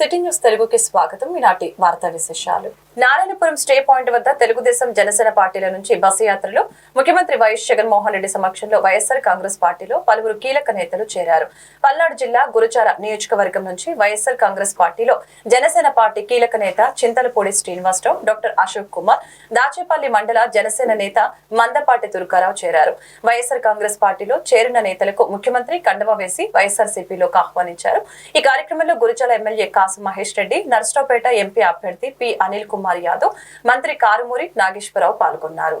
City news తెలుగుకి స్వాగతం. ఈనాటి వార్తా విశేషాలు. నారాయణపురం స్టే పాయింట్ వద్ద తెలుగుదేశం జనసేన పార్టీల నుంచి బస్సు యాత్రలో ముఖ్యమంత్రి వైఎస్ జగన్మోహన్ రెడ్డి సమక్షంలో వైఎస్ఆర్ కాంగ్రెస్ పార్టీలో పలువురు కీలక నేతలు చేరారు. పల్నాడు జిల్లా గురుచార నియోజకవర్గం నుంచి వైఎస్ఆర్ కాంగ్రెస్ పార్టీలో జనసేన పార్టీ కీలక నేత చింతలపూడి శ్రీనివాసరావు డాక్టర్ అశోక్ కుమార్ దాచేపల్లి మండల జనసేన నేత మందపాటి తుర్కారావు చేరారు. వైఎస్ఆర్ కాంగ్రెస్ పార్టీలో చేరిన నేతలకు ముఖ్యమంత్రి కండవ వేసి వైఎస్ఆర్సీపీలోకి ఆహ్వానించారు. ఈ కార్యక్రమంలో గురుచాల ఎమ్మెల్యే కాసు మహేష్ రెడ్డి నర్సరావుపేట ఎంపీ అభ్యర్థి పి అనిల్ కుమార్ యాదవ్ మంత్రి కారుమూరి నాగేశ్వరరావు పాల్గొన్నారు.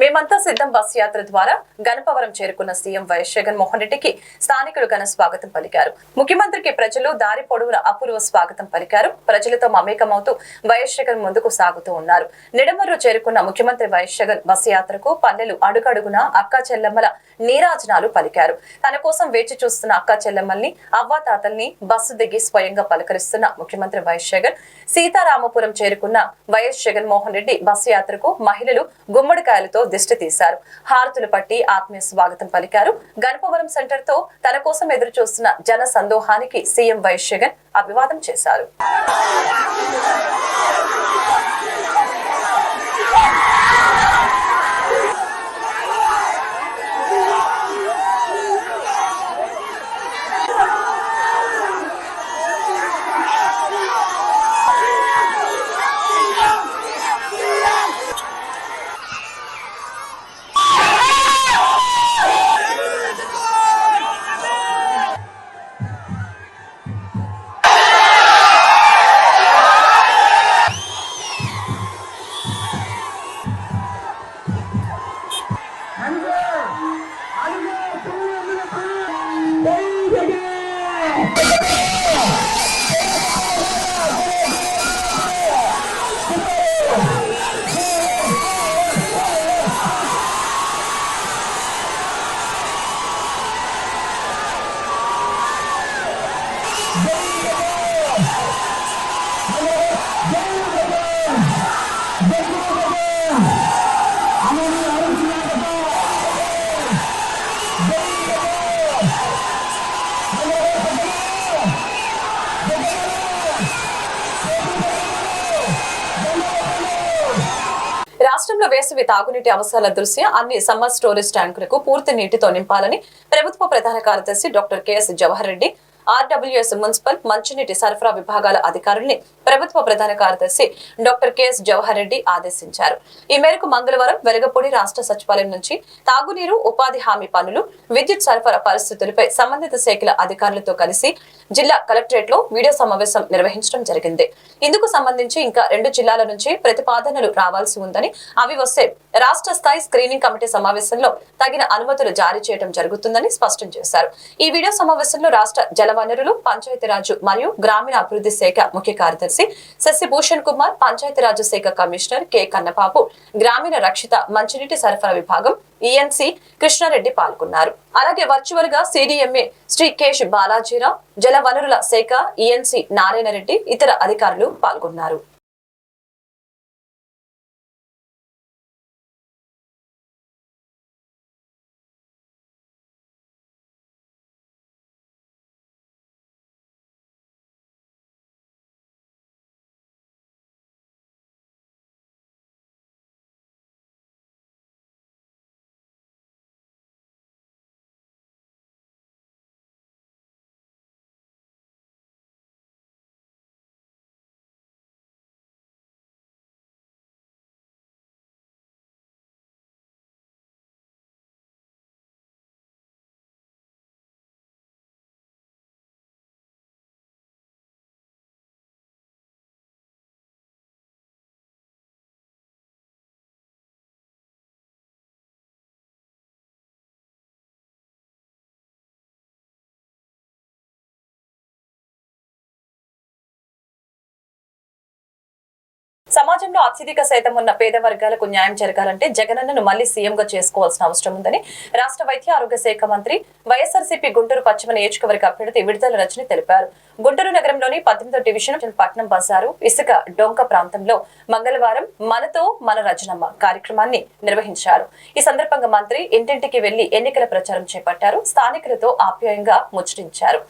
మేమంతా సిద్ధం బస్ యాత్ర ద్వారా గణపవరం చేరుకున్న సీఎం వైఎస్ జగన్మోహన్ రెడ్డికి స్థానికులు ఘన స్వాగతం పలికారు. ముఖ్యమంత్రికి ప్రజలు దారి పొడవున అపూర్వ స్వాగతం పలికారు. ప్రజలతో మమేకమవుతూ వైఎస్ జగన్ ముందుకు సాగుతూ ఉన్నారు. నిడమర్రు చేరుకున్న ముఖ్యమంత్రి వైఎస్ జగన్ బస్ యాత్రకు పల్లెలు అడుగడుగున అక్కా చెల్లెమ్మల నీరాజనాలు పలికారు. తన కోసం వేచి చూస్తున్న అక్కా చెల్లెమ్మల్ని అవ్వాతాతల్ని బస్సు దిగి స్వయంగా పలకరిస్తున్న ముఖ్యమంత్రి వైఎస్ జగన్ సీతారామపురం చేరుకున్న వైఎస్ జగన్మోహన్ రెడ్డి బస్సు యాత్రకు మహిళలు గుమ్మడికాయలతో దిష్టి తీశారు. హారతులు పట్టి ఆత్మీయ స్వాగతం పలికారు. గణపవరం సెంటర్తో తన కోసం ఎదురు చూస్తున్న జన సందోహానికి సీఎం వైఎస్ జగన్ అభివాదం చేశారు. రాష్ట్రంలో వేసవి తాగునీటి అవసరాల దృష్ట్యా అన్ని సమ్మర్ స్టోరేజ్ ట్యాంకులకు పూర్తి నీటితో నింపాలని ప్రభుత్వ ప్రధాన కార్యదర్శి doctor KS Jawahar Reddy RWS municipal మంచినీటి సరఫరా విభాగాల అధికారుల్ని ప్రభుత్వ ప్రధాన కార్యదర్శి డాక్టర్ కెఎస్ జవహర్ రెడ్డి ఆదేశించారు. ఈ మేరకు మంగళవారం వెలగపూడి రాష్ట్ర సచివాలయం నుంచి తాగునీరు ఉపాధి హామీ పనులు విద్యుత్ సరఫరా పరిస్థితులపై సంబంధిత శాఖల అధికారులతో కలిసి జిల్లా కలెక్టరేట్లో వీడియో సమావేశం నిర్వహించడం జరిగింది. ఇందుకు సంబంధించి ఇంకా రెండు జిల్లాల నుంచి ప్రతిపాదనలు రావాల్సి ఉందని అవి వస్తే రాష్ట్ర స్థాయి స్క్రీనింగ్ కమిటీ సమావేశంలో తగిన అనుమతులు జారీ చేయడం జరుగుతుందని స్పష్టం చేశారు. ఈ వీడియో సమావేశంలో రాష్ట్ర వనరులు పంచాయతీరాజు మరియు గ్రామీణ అభివృద్ధి శాఖ ముఖ్య కార్యదర్శి శశిభూషణ్ కుమార్ పంచాయతీరాజు శాఖ కమిషనర్ కె. కన్నబాబు గ్రామీణ రక్షిత మంచినీటి సరఫరా విభాగం ఈఎన్సి కృష్ణారెడ్డి పాల్గొన్నారు. అలాగే వర్చువల్గా సిడిఎంఏ శ్రీకేష్ బాలాజీరావు జల వనరుల శాఖ ఈఎన్సి నారాయణ రెడ్డి ఇతర అధికారులు పాల్గొన్నారు. సమాజంలో అత్యధిక సైతం ఉన్న పేద వర్గాలకు న్యాయం జరగాలంటే జగనన్నను మళ్ళీ సీఎంగా చేసుకోవాల్సిన అవసరం ఉందని రాష్ట్ర వైద్య ఆరోగ్య శాఖ మంత్రి వైఎస్ఆర్సీపీ గుంటూరు పశ్చిమ నియోజకవర్గ అభ్యర్థి విడుదల రచని తెలిపారు. గుంటూరు నగరంలోని పద్దెనిమిదో డివిజన్ పట్నం బజారు ఇసుక డొంక ప్రాంతంలో మంగళవారం మనతో మన రజనమ్మ కార్యక్రమాన్ని నిర్వహించారు. ఈ సందర్భంగా మంత్రి ఇంటింటికి వెళ్ళి ఎన్నికల ప్రచారం చేపట్టారు. స్థానికులతో ఆప్యాయంగా ముచ్చటించారు.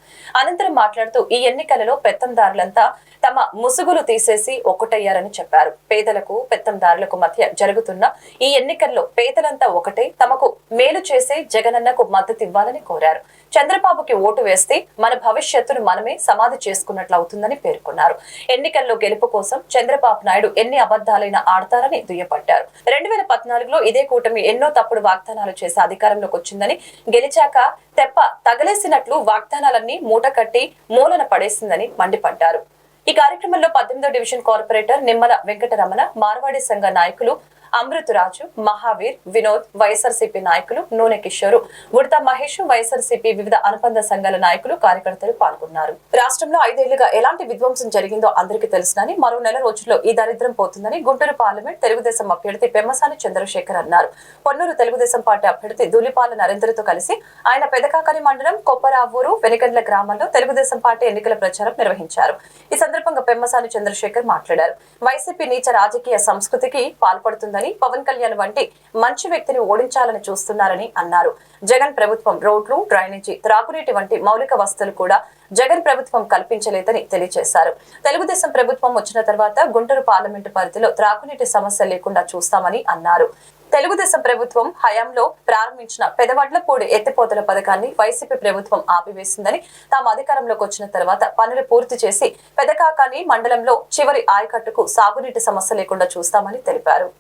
అనంతరం మాట్లాడుతూ ఈ ఎన్నికలలో పెత్తందారులంతా తమ ముసుగులు తీసేసి ఒక్కటయ్యారని చెప్పారు. పేదలకు పెత్తందారులకు మధ్య జరుగుతున్న ఈ ఎన్నికల్లో పేదలంతా ఒకటే తమకు మేలు చేసే జగనన్నకు మద్దతు ఇవ్వాలని కోరారు. చంద్రబాబుకి ఓటు వేస్తే మన భవిష్యత్తును మనమే సమాధి చేసుకున్నట్లు అవుతుందని పేర్కొన్నారు. ఎన్నికల్లో గెలుపు కోసం చంద్రబాబు నాయుడు ఎన్ని అబద్ధాలైనా ఆడతారని దుయ్యపడ్డారు రెండు వేల పద్నాలుగులో ఇదే కూటమి ఎన్నో తప్పుడు వాగ్దానాలు చేసి అధికారంలోకి వచ్చిందని గెలిచాక తెప్ప తగలేసినట్లు వాగ్దానాలన్నీ మూటకట్టి మూలన పడేసిందని మండిపడ్డారు. ఈ కార్యక్రమంలో పద్దెనిమిదో డివిజన్ కార్పొరేటర్ నిమ్మల వెంకటరమణ మార్వాడి సంఘ నాయకులు అమృతరాజు మహావీర్ వినోద్ వైఎస్ఆర్సీపీ నాయకులు నూనె కిషోరు ఉడత మహేష్ వైఎస్ఆర్సీపీ వివిధ అనుబంధ సంఘాల నాయకులు కార్యకర్తలు పాల్గొన్నారు. రాష్ట్రంలో ఐదేళ్ళుగా ఎలాంటి విధ్వంసం జరిగిందో అందరికీ తెలుసునని మరో నెల రోజుల్లో ఈ దరిద్రం పోతుందని గుంటూరు పార్లమెంట్ తెలుగుదేశం అభ్యర్థి పెమ్మసాని చంద్రశేఖర్ అన్నారు. పొన్నూరు తెలుగుదేశం పార్టీ అభ్యర్థి ధూళిపాల నరేంద్రతో కలిసి ఆయన పెదకాకని మండలం కొప్పరావూరు వెనికండ్ల గ్రామంలో తెలుగుదేశం పార్టీ ఎన్నికల ప్రచారం నిర్వహించారు. ఈ సందర్భంగా పెమ్మసాని చంద్రశేఖర్ మాట్లాడారు. వైసీపీ నీచ రాజకీయ సంస్కృతికి పాల్పడుతుందని పవన్ కళ్యాణ్ వంటి మంచి వ్యక్తిని ఓడించాలని చూస్తున్నారని అన్నారు. జగన్ ప్రభుత్వం రోడ్లు డ్రైనేజీ త్రాగునీటి వంటి మౌలిక వసతులు కూడా జగన్ ప్రభుత్వం కల్పించలేదని తెలియజేశారు. తెలుగుదేశం ప్రభుత్వం వచ్చిన తర్వాత గుంటూరు పార్లమెంటు పరిధిలో త్రాగునీటి సమస్య లేకుండా చూస్తామని అన్నారు. తెలుగుదేశం ప్రభుత్వం హయాంలో ప్రారంభించిన పెదవడ్లపూడి ఎత్తిపోతల పథకాన్ని వైసీపీ ప్రభుత్వం ఆపివేసిందని తాము అధికారంలోకి వచ్చిన తర్వాత పనులు పూర్తి చేసి పెదకాకాని మండలంలో చివరి ఆయకట్టుకు సాగునీటి సమస్య లేకుండా చూస్తామని తెలిపారు.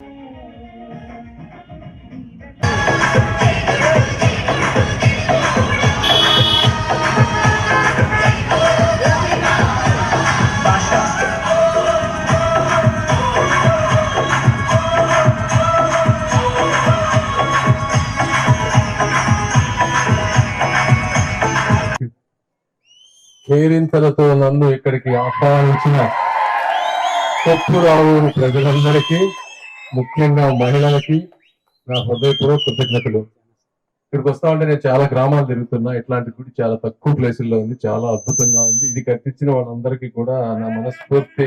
కేరింతలతో నన్ను ఇక్కడికి ఆహ్వానించిన కొప్పురావు ప్రజలందరికీ ముఖ్యంగా మహిళలకి నా హృదయపూర్వక కృతజ్ఞతలు. ఇక్కడికి వస్తా ఉంటే నేను చాలా గ్రామాలు తిరుగుతున్నా ఇట్లాంటి గుడి చాలా తక్కువ ప్లేసుల్లో ఉంది చాలా అద్భుతంగా ఉంది. ఇది కట్టించిన వాళ్ళందరికీ కూడా నా మనస్ఫూర్తి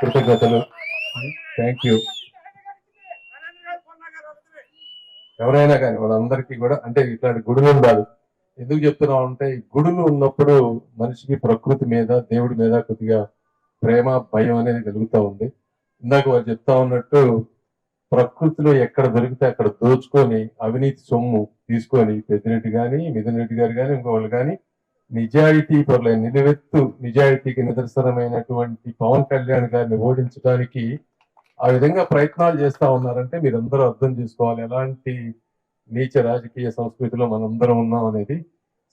కృతజ్ఞతలు. థ్యాంక్ యూ ఎవరైనా కానీ వాళ్ళందరికీ కూడా అంటే ఇట్లాంటి గుడులు ఉండాలి. ఎందుకు చెప్తున్నాం అంటే గుడులు ఉన్నప్పుడు మనిషికి ప్రకృతి మీద దేవుడి మీద కొద్దిగా ప్రేమ భయం అనేది కలుగుతూ ఉంది. ఇందాక వారు చెప్తా ఉన్నట్టు ప్రకృతిలో ఎక్కడ దొరికితే అక్కడ దోచుకొని అవినీతి సొమ్ము తీసుకొని పెద్దిరెడ్డి కానీ మిథున్ రెడ్డి గారు కానీ ఇంకోళ్ళు కానీ నిజాయితీ పరుల నిలువెత్తు నిజాయితీకి నిదర్శనమైనటువంటి పవన్ కళ్యాణ్ గారిని ఓడించడానికి ఆ విధంగా ప్రయత్నాలు చేస్తా ఉన్నారంటే మీరందరూ అర్థం చేసుకోవాలి. ఎలాంటి నీచ రాజకీయ సంస్కృతిలో మనందరం ఉన్నాం అనేది.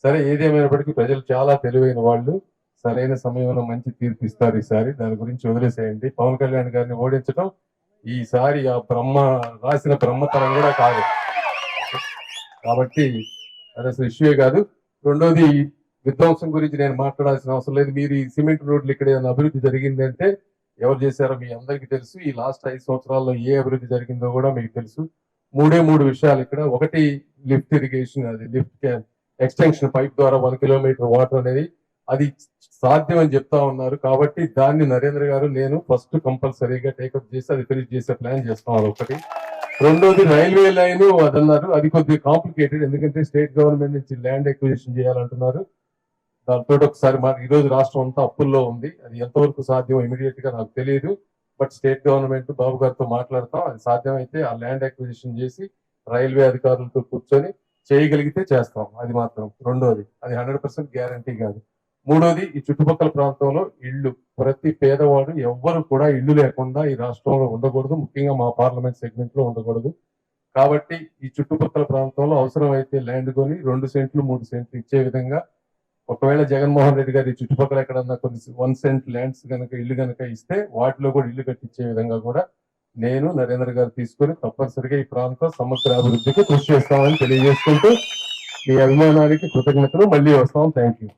సరే ఏదేమైనప్పటికీ ప్రజలు చాలా తెలివైన వాళ్ళు. సరైన సమయంలో మంచి తీర్పు ఇస్తారు ఈసారి. దాని గురించి వదిలేసేయండి. పవన్ కళ్యాణ్ గారిని ఓడించడం ఈసారి ఆ బ్రహ్మ రాసిన బ్రహ్మతనం కూడా కాదు. కాబట్టి అది అసలు ఇష్యూ కాదు. రెండోది విధ్వంసం గురించి నేను మాట్లాడాల్సిన అవసరం లేదు. మీరు ఈ సిమెంట్ రోడ్లు ఇక్కడ ఏదైనా అభివృద్ధి జరిగిందంటే ఎవరు చేశారో మీ అందరికీ తెలుసు. ఈ లాస్ట్ ఐదు సంవత్సరాల్లో ఏ అభివృద్ధి జరిగిందో కూడా మీకు తెలుసు. మూడే మూడు విషయాలు ఇక్కడ. ఒకటి లిఫ్ట్ ఇరిగేషన్ అది లిఫ్ట్ ఎక్స్టెన్షన్ పైప్ ద్వారా వన్ కిలోమీటర్ వాటర్ అనేది అది సాధ్యం అని చెప్తా ఉన్నారు. కాబట్టి దాన్ని నరేంద్ర గారు నేను ఫస్ట్ కంపల్సరీగా టేకప్ చేసి అది ఫినిష్ చేసే ప్లాన్ చేస్తాం ఒకటి. రెండోది రైల్వే లైన్ అదన్నారు అది కొద్దిగా కాంప్లికేటెడ్ ఎందుకంటే స్టేట్ గవర్నమెంట్ నుంచి ల్యాండ్ ఎక్విజిషన్ చేయాలంటున్నారు. దాంతో ఒకసారి మా ఈ రోజు రాష్ట్రం అంతా అప్పుల్లో ఉంది. అది ఎంతవరకు సాధ్యం ఇమీడియట్గా నాకు తెలియదు. బట్ స్టేట్ గవర్నమెంట్ బాబు గారితో మాట్లాడతాం. అది సాధ్యమైతే ఆ ల్యాండ్ అక్విజిషన్ చేసి రైల్వే అధికారులతో కూర్చొని చేయగలిగితే చేస్తాం. అది మాత్రం రెండోది. అది హండ్రెడ్ పర్సెంట్ గ్యారంటీ కాదు. మూడోది ఈ చుట్టుపక్కల ప్రాంతంలో ఇళ్ళు ప్రతి పేదవాడు ఎవ్వరు కూడా ఇల్లు లేకుండా ఈ రాష్ట్రంలో ఉండకూడదు. ముఖ్యంగా మా పార్లమెంట్ సెగ్మెంట్లో ఉండకూడదు. కాబట్టి ఈ చుట్టుపక్కల ప్రాంతంలో అవసరమైతే ల్యాండ్ కొని రెండు సెంట్లు మూడు సెంట్లు ఇచ్చే విధంగా ఒకవేళ జగన్మోహన్ రెడ్డి గారి చుట్టుపక్కల ఎక్కడన్నా కొన్ని వన్ సెంట్ ల్యాండ్స్ కనుక ఇల్లు కనుక ఇస్తే వాటిలో కూడా ఇల్లు కట్టించే విధంగా కూడా నేను నరేంద్ర గారు తీసుకొని తప్పనిసరిగా ఈ ప్రాంతం సమగ్ర అభివృద్ధికి కృషి చేస్తామని తెలియజేసుకుంటూ మీ అభిమానానికి కృతజ్ఞతలు. మళ్ళీ వస్తాం. థ్యాంక్ యూ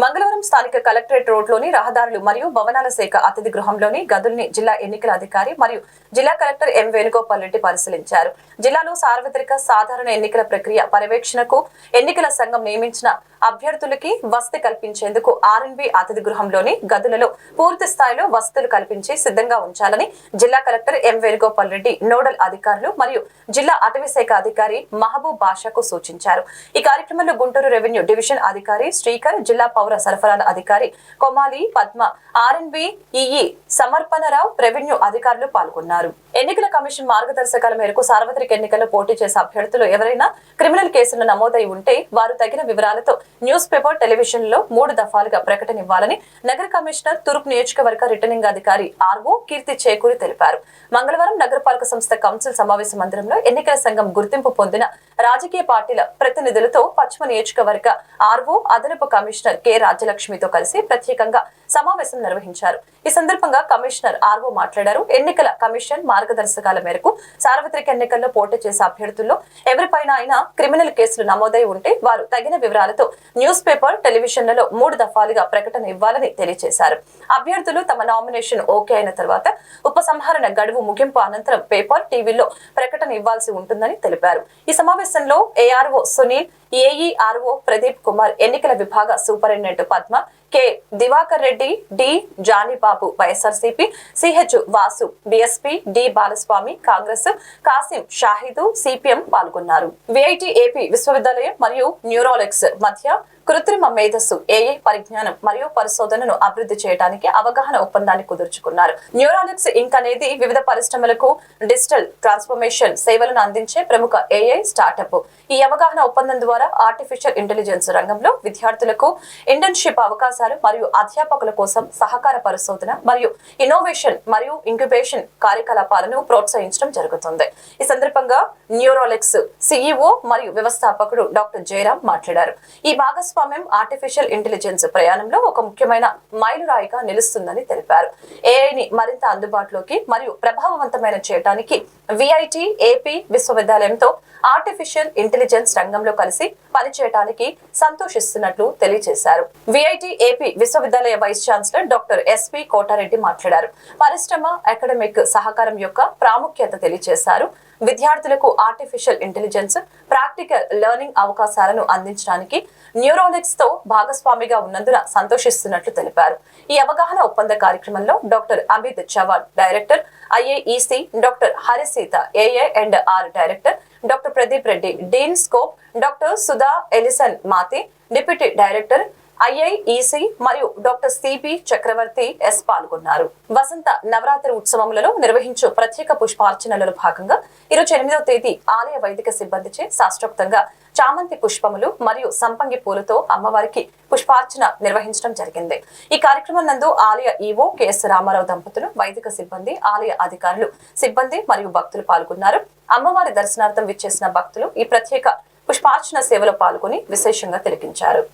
మంగళవారం స్థానిక కలెక్టరేట్ రోడ్లోని రహదారులు మరియు భవనాల శాఖ అతిథి గృహంలోని గదుల్ని జిల్లా ఎన్నికల అధికారి మరియు జిల్లా కలెక్టర్ ఎం వేణుగోపాల్ రెడ్డి పరిశీలించారు. జిల్లాలో సార్వత్రిక సాధారణ ఎన్నికల ప్రక్రియ పర్యవేక్షణకు ఎన్నికల సంఘం నియమించిన అభ్యర్థులకి వసతి కల్పించేందుకు ఆర్ఎన్బి అతిథి గృహంలోని గదులలో పూర్తి స్థాయిలో వసతులు కల్పించి సిద్ధంగా ఉంచాలని జిల్లా collector M Venugopal Reddy nodal అధికారులు మరియు జిల్లా అటవీ శాఖ అధికారి మహబూబ్ బాషాకు సూచించారు. ఈ కార్యక్రమంలో గుంటూరు రెవెన్యూ డివిజన్ అధికారి శ్రీకర్ జిల్లా పౌర సరఫరాల అధికారి Komali Padma RNB EE Samarpanarao revenue అధికారులు పాల్గొన్నారు. ఎన్నికల కమిషన్ మార్గదర్శకాల మేరకు సార్వత్రిక ఎన్నికల్లో పోటీ చేసే అభ్యర్థులు ఎవరైనా క్రిమినల్ కేసులు నమోదై ఉంటే వారు తగిన వివరాలతో న్యూస్ పేపర్ టెలివిజన్లో మూడు దఫాలుగా ప్రకటన ఇవ్వాలని నగర కమిషనర్ తూర్పు నియోజకవర్గ రిటర్నింగ్ అధికారి ఆర్వో కీర్తి చేకూరి తెలిపారు. మంగళవారం నగరపాలక సంస్థ కౌన్సిల్ సమావేశ మందిరంలో ఎన్నికల సంఘం గుర్తింపు పొందిన రాజకీయ పార్టీల ప్రతినిధులతో పశ్చిమ నియోజకవర్గ ఆర్వో అదనపు కమిషనర్ కె. రాజ్యలక్ష్మితో కలిసి ప్రత్యేకంగా సమావేశం నిర్వహించారు. ఈ సందర్భంగా కమిషనర్ ఆర్వో మాట్లాడారు. ఎన్నికల కమిషన్ మార్గదర్శకాల మేరకు సార్వత్రిక ఎన్నికల్లో పోటీ చేసే అభ్యర్థుల్లో ఎవరిపైన అయినా క్రిమినల్ కేసులు నమోదై ఉంటే వారు తగిన వివరాలతో న్యూస్ పేపర్ టెలివిజన్లలో మూడు దఫాలుగా ప్రకటన ఇవ్వాలని తెలియజేశారు. అభ్యర్థులు తమ నామినేషన్ ఓకే అయిన తర్వాత ఉపసంహరణ గడువు ముగింపు అనంతరం పేపర్ టీవీలో ప్రకటన ఇవ్వాల్సి ఉంటుందని తెలిపారు. ఈ సమావేశంలో ఏఆర్ఓ సునీల్ ఏఈఆర్ఓ ప్రదీప్ కుమార్ ఎన్నికల విభాగ superintendent Padma K Diwakar Reddy D Janibabu YSRCP CH Vasu BSP D Balaswamy Congress Kasim Shahidu CPM పాల్గొన్నారు. విఐటి ఏపీ విశ్వవిద్యాలయం మరియు న్యూరోలెక్స్ మధ్య కృత్రిమ మేధస్సు ఏఐ పరిజ్ఞానం మరియు పరిశోధనను అభివృద్ధి చేయడానికి అవగాహన ఒప్పందాన్ని కుదుర్చుకున్నారు. న్యూరాలిక్స్ ఇంక్ అనేది వివిధ పరిశ్రమలకు డిజిటల్ ట్రాన్స్ఫర్మేషన్ సేవలను అందించే ప్రముఖ ఏఐ స్టార్టప్. ఈ అవగాహన ఒప్పందం ద్వారా ఆర్టిఫిషియల్ ఇంటెలిజెన్స్ రంగంలో విద్యార్థులకు ఇంటర్న్షిప్ అవకాశాలు మరియు అధ్యాపకుల కోసం సహకార పరిశోధన మరియు ఇన్నోవేషన్ మరియు ఇంక్యుబేషన్ కార్యకలాపాలను ప్రోత్సహించడం జరుగుతుంది. ఈ సందర్భంగా న్యూరాలిక్స్ సిఇఓ మరియు వ్యవస్థాపకుడు డాక్టర్ జయరాం మాట్లాడారు. ఈ భాగస్వామ్యం ఆర్టిఫిషియల్ ఇంటెలిజెన్స్ ప్రయాణంలో ఒక ముఖ్యమైన మైలురాయిగా నిలుస్తుందని తెలిపారు. ఏఐని మరింత అందుబాటులోకి మరియు ప్రభావవంతమైన చేయడానికి విఐటి ఏపీ విశ్వవిద్యాలయంతో ఆర్టిఫిషియల్ ఇంటెలిజెన్స్ రంగంలో కలిసి పనిచేయడానికి సంతోషిస్తున్నట్లు తెలియజేశారు. విఐటి ఏపీ విశ్వవిద్యాలయ vice chancellor doctor SP Kotareddy మాట్లాడారు. పరిశ్రమ అకాడమిక్ సహకారం యొక్క ప్రాముఖ్యత తెలియజేశారు. విద్యార్థులకు ఆర్టిఫిషియల్ ఇంటెలిజెన్స్ ప్రాక్టికల్ లెర్నింగ్ అవకాశాలను అందించడానికి న్యూరాలిక్స్తో భాగస్వామిగా ఉన్నందున సంతోషిస్తున్నట్లు తెలిపారు. ఈ అవగాహన ఒప్పంద కార్యక్రమంలో doctor Amit Chavan director IAEC doctor Harisitha AA and R director doctor Pradeep Reddy dean scope doctor Sudha Ellison Mathi deputy director IIEC మరియు డాక్టర్ సిపి చక్రవర్తి ఎస్ పాల్గొన్నారు. వసంత నవరాత్రి ఉత్సవములలో నిర్వహించు ప్రత్యేక పుష్పార్చనలలో భాగంగా ఇరవై ఎనిమిదవ తేదీ ఆలయ వైదిక సిబ్బందిచే శాస్త్రోక్తంగా చామంతి పుష్పములు మరియు సంపంగి పూలతో అమ్మవారికి పుష్పార్చన నిర్వహించడం జరిగింది. ఈ కార్యక్రమం నందు ఆలయ ఈవో కెఎస్ రామారావు దంపతులు వైదిక సిబ్బంది ఆలయ అధికారులు సిబ్బంది మరియు భక్తులు పాల్గొన్నారు. అమ్మవారి దర్శనార్థం విచ్చేసిన భక్తులు ఈ ప్రత్యేక పుష్పార్చన సేవలో పాల్గొని విశేషంగా తిలకించారు.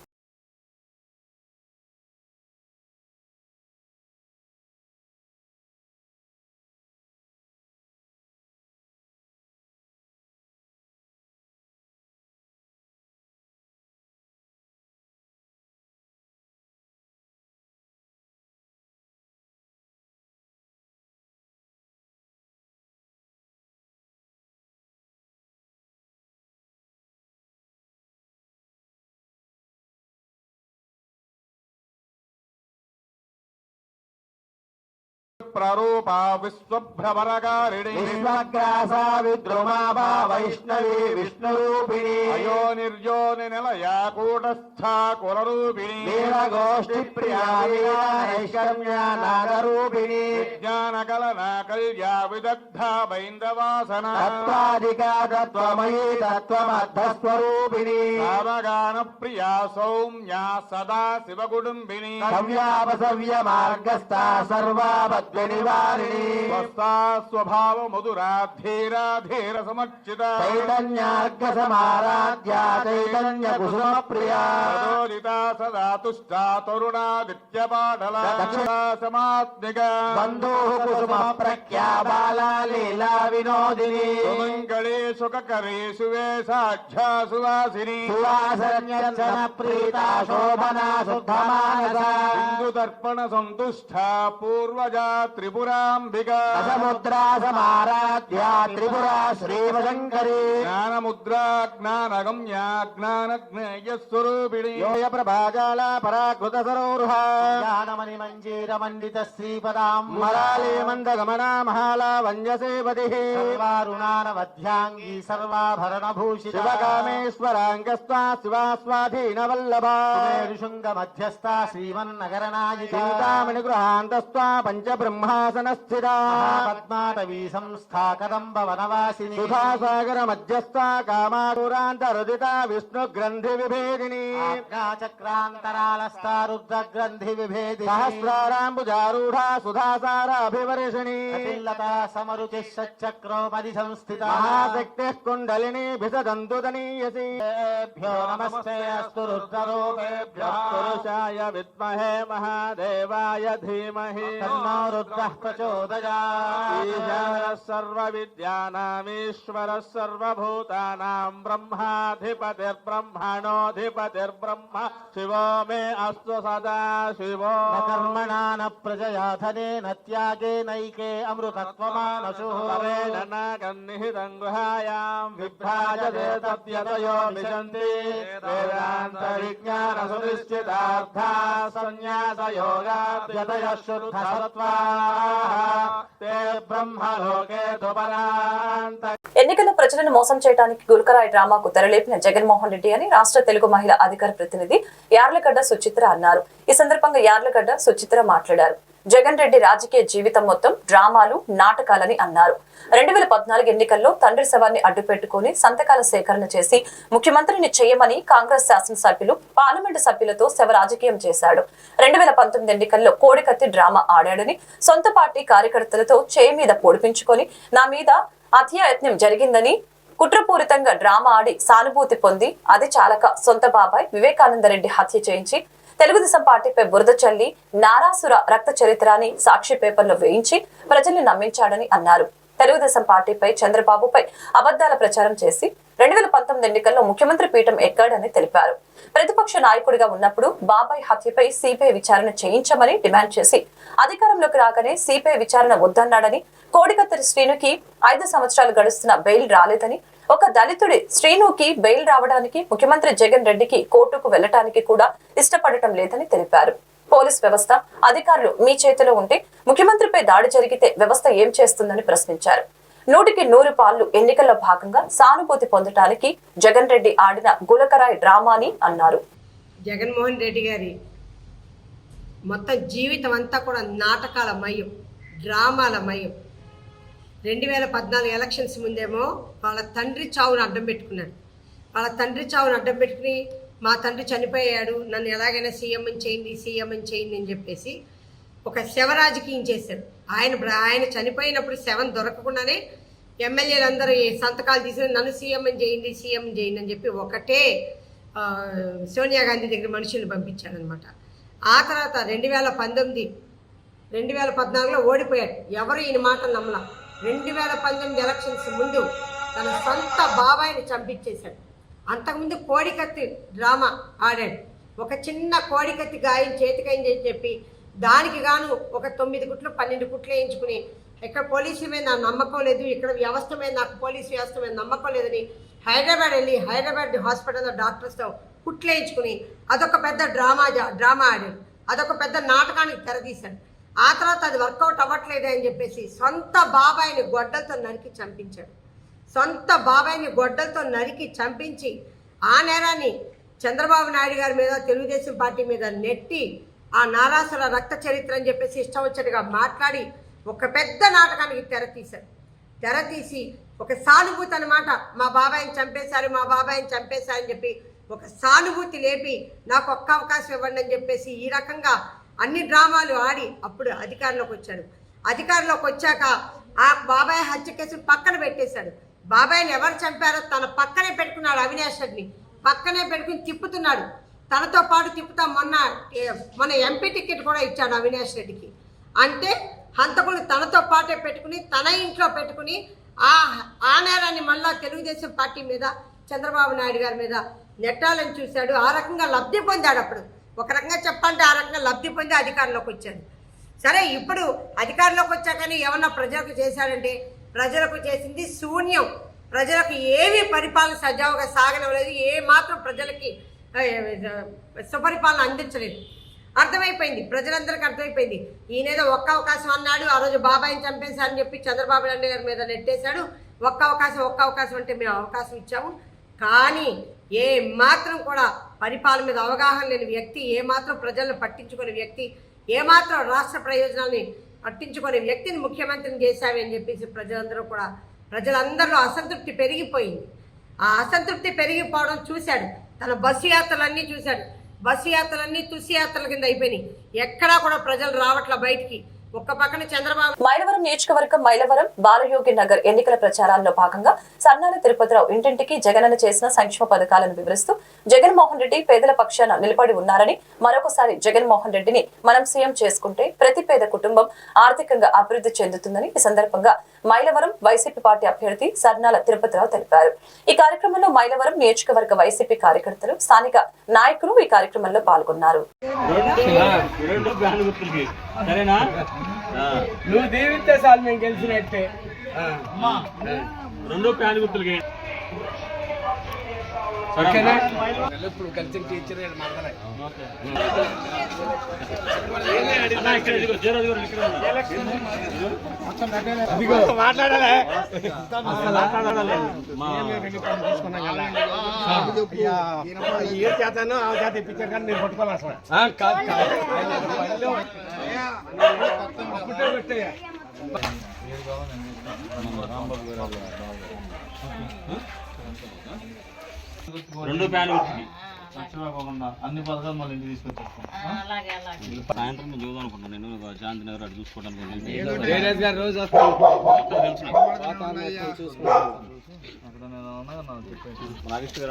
ప్రరూపా విశ్వభ్రమరకారిణి విశ్వగ్రాసా విద్రుమా వా వైష్ణవీ విష్ణురూపిణి అయో నిర్యోని నిలయా కూటస్థా కులరూపిణి నీలగోష్ఠి ప్రియా నైష్కర్మ్యా నాగరూపిణి విజ్ఞానకలనా కల్యా విదగ్ధ బైందవాసన తత్వమయీ తత్వమర్థస్వరూపిణి సామగాన ప్రియా సౌమ్యా సదా శివకుటుంబిని సవ్యాపసవ్య మార్గస్థా సర్వాపద్వినివాసిని విపత్తి నివారిణి స్వస్థా స్వభావ మధురాధీరా ధీర సమర్చిత చైతన్యార్ఘ సమారాధ్య చైతన్య కుసుమ ప్రియా సదా తుష్టా తరుణాదిత్య దక్షిణా సమాత్మిక బంధు కుసుమ ప్రఖ్యా బాలా లీలా వినోదిని సుమంగళే సుఖకరే సువేశాఖ్యా సువాసిని సువాసన్యర్చన ప్రీత శోభనా శుద్ధమానస. హిందూ తర్పణ సంతుష్ట పూర్వజా త్రిపురాంబిక. దశముద్రా సమారాధ్య త్రిపురా శ్రీవశంకరి. జ్ఞానముద్రా జ్ఞానగమ్య జ్ఞానజ్ఞేయ స్వరూపిణి యోయ ప్రభాజాల పరాకృత సరోరుహ. జ్ఞానమణి మంజీర మండిత శ్రీపదాం. మరాళీ మందగమన మహాలా వంజసేపతి సర్వారుణానవధ్యాంగి సర్వాభరణ భూషిత శివకామేశ్వరాంగస్తా శివాస్వాధీన వల్లభా శృంగ మధ్యస్థ శ్రీమన్నగర నాయిక చింతామణి గృహాంతస్తా పంచబ్రహ్మాసన స్థిత పద్మాటవీ సంస్థా కదంబ వనవాసిని సుధాసాగర మధ్యస్థ కామాపురాంతరుదిత విష్ణు గ్రంథి విభేదిని చక్రాంతరాలస్థా రుద్ర గ్రంథి విభేది సహస్రారాంబుజారూఢ సుధాసార అభివర్షిణి. సమరుచి సచక్రోపది సంస్థిత మహాశక్తి కుండలిని భిసదంతుదనీయసి నమస్తే అస్తు రుద్రరూపేభ్యః. పురుషాయ విద్మహే మహాదేవాయ ధీమహి. తన్నో రుద్రః ప్రచోదయాత్. ఈశానः సర్వవిద్యానామీశ్వరः సర్వభూతానాం బ్రహ్మాధిపతిర్బ్రహ్మణోऽధిపతిర్బ్రహ్మ శివో మే అస్తు సదా శివో. కర్మణా న ప్రజయా తే బ్రహ్మలోకే దుపరాంత ఎన్నికల్లో ప్రజలను మోసం చేయడానికి గుల్కరాయ్ డ్రామాకు తెరలేపిన జగన్మోహన్ రెడ్డి అని రాష్ట్ర తెలుగు మహిళా అధికార ప్రతినిధి యార్లగడ్డ సుచిత్ర అన్నారు. ఈ సందర్భంగా యార్లగడ్డ సుచిత్ర మాట్లాడారు. జగన్ రెడ్డి రాజకీయ జీవితం మొత్తం డ్రామాలు నాటకాలని అన్నారు. రెండు వేల పద్నాలుగు ఎన్నికల్లో తండ్రి శవాన్ని అడ్డుపెట్టుకుని సంతకాల సేకరణ చేసి ముఖ్యమంత్రిని చేయమని కాంగ్రెస్ శాసనసభ్యులు పార్లమెంటు సభ్యులతో శవ రాజకీయం చేశాడు. రెండు వేల పంతొమ్మిది ఎన్నికల్లో కోడికత్తి డ్రామా ఆడాడని సొంత పార్టీ కార్యకర్తలతో చేయి మీద పొడిపించుకొని నా మీద హత్యాయత్నం జరిగిందని కుట్రపూరితంగా డ్రామా ఆడి సానుభూతి పొంది అది చాలక సొంత బాబాయ్ వివేకానందరెడ్డి హత్య చేయించి తెలుగుదేశం పార్టీపై బురద చల్లి నారాసుర రక్త చరిత్రాన్ని సాక్షి పేపర్లో వేయించి ప్రజల్ని నమ్మించాడని అన్నారు. తెలుగుదేశం పార్టీపై చంద్రబాబుపై అబద్దాల ప్రచారం చేసి రెండు వేల పంతొమ్మిది ఎన్నికల్లో ముఖ్యమంత్రి పీఠం ఎక్కాడని తెలిపారు. ప్రతిపక్ష నాయకుడిగా ఉన్నప్పుడు బాబాయ్ హత్యపై సిపిఐ విచారణ చేయించమని డిమాండ్ చేసి అధికారంలోకి రాగానే సిపిఐ విచారణ వద్దన్నాడని కోడికత్తరి శ్రీనుకి ఐదు సంవత్సరాలు గడుస్తున్న బెయిల్ రాలేదని ఒక దళితుడి శ్రీనుకి బెయిల్ రావడానికి ముఖ్యమంత్రి జగన్ రెడ్డికి కోర్టుకు వెళ్ళటానికి కూడా ఇష్టపడటం లేదని తెలిపారు. పోలీస్ వ్యవస్థ అధికారులు మీ చేతిలో ఉంటే ముఖ్యమంత్రిపై దాడి జరిగితే వ్యవస్థ ఏం చేస్తుందని ప్రశ్నించారు. నూటికి నూరు పాళ్ళు ఎన్నికల్లో భాగంగా సానుభూతి పొందటానికి జగన్ రెడ్డి ఆడిన గులకరాయ్ డ్రామాని అన్నారు. జగన్మోహన్ రెడ్డి గారి మొత్తం జీవితం అంతా కూడా నాటకాల మయం డ్రామాల మయం రెండు వేల పద్నాలుగు ఎలక్షన్స్ ముందేమో వాళ్ళ తండ్రి చావును అడ్డం పెట్టుకున్నాడు. వాళ్ళ తండ్రి చావును అడ్డం పెట్టుకుని మా తండ్రి చనిపోయాడు నన్ను ఎలాగైనా సీఎం చేయండి సీఎం చేయండి అని చెప్పేసి ఒక శవ రాజకీయం చేశారు ఆయన ఆయన చనిపోయినప్పుడు శవం దొరకకుండానే ఎమ్మెల్యేలు అందరూ సంతకాలు తీసిన నన్ను సీఎం చేయండి సీఎం చేయండి అని చెప్పి ఒకటే సోనియా గాంధీ దగ్గర మనుషుల్ని పంపించాడనమాట. ఆ తర్వాత రెండు వేల పంతొమ్మిది రెండు వేల పద్నాలుగులో ఓడిపోయాడు. ఎవరు ఈయన మాటలు నమ్మలా. రెండు వేల పంతొమ్మిది ఎలక్షన్స్ ముందు తన సొంత బాబాయిని చంపించేశాడు. అంతకుముందు కోడికత్తి డ్రామా ఆడాడు. ఒక చిన్న కోడికత్తి గాయం చేతికైంది అని చెప్పి దానికి గాను ఒక తొమ్మిది గుట్లు పన్నెండు కుట్లు వేయించుకుని ఇక్కడ పోలీసు మీద నా నమ్మకం లేదు ఇక్కడ వ్యవస్థ మీద నాకు పోలీసు వ్యవస్థ మీద నమ్మకం లేదని హైదరాబాద్ వెళ్ళి హైదరాబాద్ హాస్పిటల్లో డాక్టర్స్తో కుట్లు వేయించుకుని అదొక పెద్ద డ్రామా డ్రామా ఆడాడు. అదొక పెద్ద నాటకానికి తెరదీశాడు ఆ తర్వాత అది వర్కౌట్ అవ్వట్లేదే అని చెప్పేసి సొంత బాబాయిని గొడ్డలతో నరికి చంపించాడు. సొంత బాబాయిని గొడ్డలతో నరికి చంపించి ఆ నేరాన్ని చంద్రబాబు నాయుడు గారి మీద తెలుగుదేశం పార్టీ మీద నెట్టి ఆ నారాసుల రక్త చరిత్ర అని చెప్పేసి ఇష్టం వచ్చినట్టుగా మాట్లాడి ఒక పెద్ద నాటకానికి తెర తీశాడు తెర తీసి ఒక సానుభూతి అనమాట మా బాబాయిని చంపేశారు మా బాబాయిని చంపేశారని చెప్పి ఒక సానుభూతి లేపి నాకు ఒక్క అవకాశం ఇవ్వండి అని చెప్పేసి ఈ రకంగా అన్ని డ్రామాలు ఆడి అప్పుడు అధికారంలోకి వచ్చాడు. అధికారంలోకి వచ్చాక ఆ బాబాయ్ హత్య కేసును పక్కన పెట్టేశాడు. బాబాయ్ని ఎవరు చంపారో తన పక్కనే పెట్టుకున్నాడు అవినాష్ రెడ్డిని పక్కనే పెట్టుకుని తిప్పుతున్నాడు. తనతో పాటు తిప్పుతా మొన్న మొన్న ఎంపీ టికెట్ కూడా ఇచ్చాడు అవినాష్ రెడ్డికి. అంటే హంతకుడు తనతో పాటే పెట్టుకుని తన ఇంట్లో పెట్టుకుని ఆ ఆ నేరాన్ని మళ్ళా తెలుగుదేశం పార్టీ మీద చంద్రబాబు నాయుడు గారి మీద నెట్టాలని చూశాడు. ఆ రకంగా లబ్ధి పొందాడు అప్పుడు. ఒక రకంగా చెప్పాలంటే ఆ రకంగా లబ్ధి పొంది అధికారంలోకి వచ్చాడు. సరే ఇప్పుడు అధికారంలోకి వచ్చాకని ఏమన్నా ప్రజలకు చేశాడంటే ప్రజలకు చేసింది శూన్యం. ప్రజలకు ఏమీ పరిపాలన సజావుగా సాగనవలేదు ఏ మాత్రం ప్రజలకి సుపరిపాలన అందించలేదు. అర్థమైపోయింది. ప్రజలందరికీ అర్థమైపోయింది. ఈయనేదో ఒక్క అవకాశం అన్నాడు ఆ రోజు బాబాయిని చంపేశారని చెప్పి చంద్రబాబు నాయుడు గారి మీద నెట్టేశాడు. ఒక్క అవకాశం ఒక్క అవకాశం అంటే మేము అవకాశం ఇచ్చాము. కానీ ఏ మాత్రం కూడా పరిపాలన మీద అవగాహన లేని వ్యక్తి ఏమాత్రం ప్రజలను పట్టించుకునే వ్యక్తి ఏమాత్రం రాష్ట్ర ప్రయోజనాల్ని పట్టించుకునే వ్యక్తిని ముఖ్యమంత్రిని చేశావి అని చెప్పేసి ప్రజలందరూ కూడా ప్రజలందరిలో అసంతృప్తి పెరిగిపోయింది. ఆ అసంతృప్తి పెరిగిపోవడం చూశాడు. తన బస్సు యాత్రలన్నీ చూశాడు. బస్సు యాత్రలన్నీ తుసి యాత్రల కింద అయిపోయినాయి. ఎక్కడా కూడా ప్రజలు రావట్ల బయటికి. ఒక్క పక్కన చంద్రబాబు మైలవరం నియోజకవర్గం మైలవరం బాలయోగి నగర్ ఎన్నికల ప్రచారాల్లో భాగంగా సన్నాల తిరుపతిరావు ఇంటింటికి జగనన్న చేసిన సంక్షేమ పథకాలను వివరిస్తూ జగన్మోహన్ రెడ్డి పేదల పక్షాన నిలబడి ఉన్నారని మరొకసారి జగన్మోహన్ రెడ్డిని మనం సీఎం చేసుకుంటే ప్రతి పేద కుటుంబం ఆర్థికంగా అభివృద్ధి చెందుతుందని ఈ సందర్భంగా మైలవరం వైసీపీ పార్టీ అభ్యర్థి సర్నాల తిరుపతిరావు తెలిపారు. ఈ కార్యక్రమంలో మైలవరం నియోజకవర్గ వైసీపీ కార్యకర్తలు స్థానిక నాయకులు ఈ కార్యక్రమంలో పాల్గొన్నారు. నువ్వు దీవిస్తే చాలు మేము గెలిచినట్టే. రెండు ఓకేనా ఇప్పుడు కలిసి టీచర్. మాట్లాడాలి ఏ చేతను ఆ చేత ఇప్పించారు కానీ నేను పట్టుకోవాలి అసలు పనిలో అప్పుడే పెట్టేయ్యా. రెండు ప్యాన్ గుర్తులకి అన్ని పథకాలు మళ్ళీ ఇంటికి తీసుకొచ్చేస్తాం. సాయంత్రం నేను చూద్దాం అనుకుంటాను నేను శాంతి నగర్ అటు చూసుకోవడానికి. ధీరజ్ గారు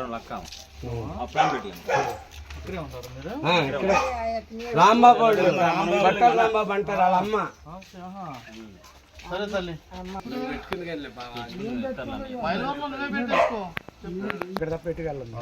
లక్క? ఆ ప్లాన్ పెట్టాను రాంబాబు రాంబాబు అంటారు వాళ్ళ అమ్మ. ఆహా. సరే తల్లి. ఇక్కడ తప్ప పెట్టుకెళ్ళండి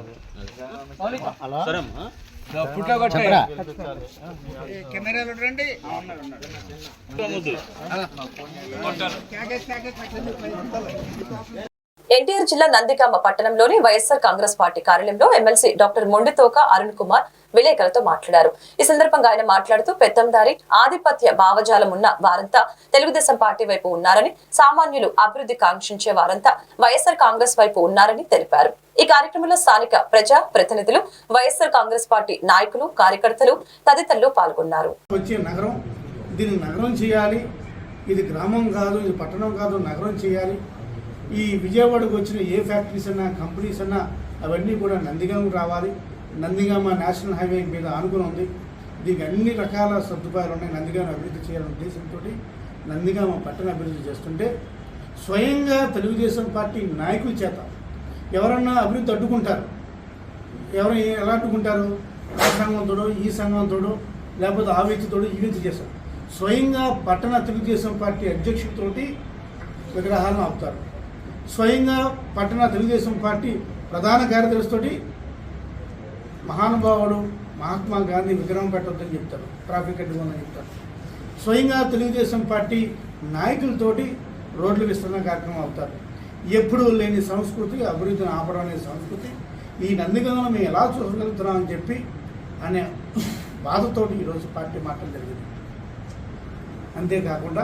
ఎన్టీఆర్ జిల్లా నందిగామ పట్టణంలోని వైఎస్ఆర్ కాంగ్రెస్ పార్టీ కార్యాలయంలో ఎమ్మెల్సీ డాక్టర్ మొండితోక అరుణ్ కుమార్ విలేకరులతో మాట్లాడారు. ఈ సందర్భంగా ఆయన మాట్లాడుతూ పెత్తందారి ఆధిపత్య భావజాలం ఉన్న వారంతా తెలుగుదేశం పార్టీ వైపు ఉన్నారని సామాన్యులు అభివృద్ధి కాంక్షించే వారంతా వైఎస్ఆర్ కాంగ్రెస్ వైపు ఉన్నారని తెలిపారు. ఈ కార్యక్రమంలో స్థానిక ప్రజా ప్రతినిధులు వైఎస్ఆర్ కాంగ్రెస్ పార్టీ నాయకులు కార్యకర్తలు తదితరులు పాల్గొన్నారు. నగరం దీన్ని నగరం చేయాలి. ఇది గ్రామం కాదు ఇది పట్టణం కాదు నగరం చేయాలి. ఈ విజయవాడకు వచ్చిన ఏ ఫ్యాక్టరీస్ అన్నా కంపెనీస్ అన్నా అవన్నీ కూడా నందిగామ రావాలి. నందిగామ నేషనల్ హైవే మీద ఆనుకుని ఉంది. దీనికి అన్ని రకాల సదుపాయాలు ఉన్నాయి. నందిగామ అభివృద్ధి చేయాలనే ఉద్దేశంతో నందిగామ పట్టణ అభివృద్ధి చేస్తుంటే స్వయంగా తెలుగుదేశం పార్టీ నాయకుల చేత ఎవరన్నా అభివృద్ధి అడ్డుకుంటారు. ఎవరు ఎలా అడ్డుకుంటారు? ఆ సంఘంతోడో ఈ సంఘంతోడో లేకపోతే ఆ వ్యక్తితోడు ఈ వ్యక్తి చేశారు. స్వయంగా పట్టణ తెలుగుదేశం పార్టీ అధ్యక్షుడితోటి విగ్రహాలను ఆపుతారు. స్వయంగా పట్టణ తెలుగుదేశం పార్టీ ప్రధాన కార్యదర్శితోటి మహానుభావుడు మహాత్మా గాంధీ విగ్రహం పెట్టొద్దని చెప్తారు ట్రాఫిక్ అడ్డుకోమని చెప్తారు. స్వయంగా తెలుగుదేశం పార్టీ నాయకులతోటి రోడ్లు విస్తరణ కార్యక్రమం అవుతారు. ఎప్పుడూ లేని సంస్కృతి అభివృద్ధిని ఆపడం అనే సంస్కృతి. ఈ నందిగంలో మేము ఎలా చూడగలుగుతున్నామని చెప్పి అనే బాధతోటి ఈరోజు పార్టీ మాటలు జరిగింది. అంతేకాకుండా